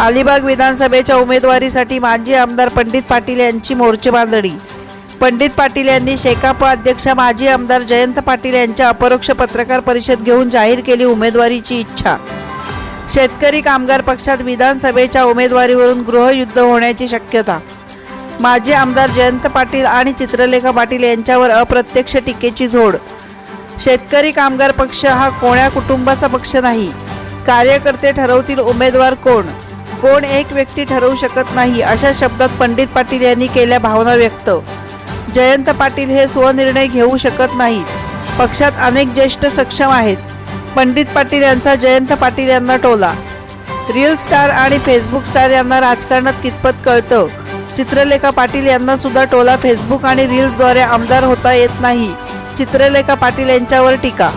अलिबाग विधानसभेच्या उमेदवारीसाठी माजी आमदार पंडित पाटील यांची मोर्चे बांधणी. पंडित पाटील यांनी शेकाप अध्यक्ष माजी आमदार जयंत पाटील यांच्या अपरोक्ष पत्रकार परिषद घेऊन जाहीर केली उमेदवारीची इच्छा. शेतकरी कामगार पक्षात विधानसभेच्या उमेदवारीवरून गृहयुद्ध होण्याची शक्यता. माजी आमदार जयंत पाटील आणि चित्रलेखा पाटील यांच्यावर अप्रत्यक्ष टीकेची झोड. शेतकरी कामगार पक्ष हा कोण्या कुटुंबाचा पक्ष नाही. कार्यकर्ते ठरवतील उमेदवार कोण? कोण एक व्यक्ती ठरवू शकत नाही अशा शब्दात पंडित पाटील यांनी केल्या भावना व्यक्त. जयंत पाटील हे स्वनिर्णय घेऊ शकत नाहीत. पक्षात अनेक ज्येष्ठ सक्षम आहेत. पंडित पाटील यांचा जयंत पाटील यांना टोला. रील स्टार आणि फेसबुक स्टार यांना राजकारणात कितपत कळतं? चित्रलेखा पाटील यांना सुद्धा टोला फेसबुक आणि रील्सद्वारे आमदार होता येत नाही. चित्रलेखा पाटील यांच्यावर टीका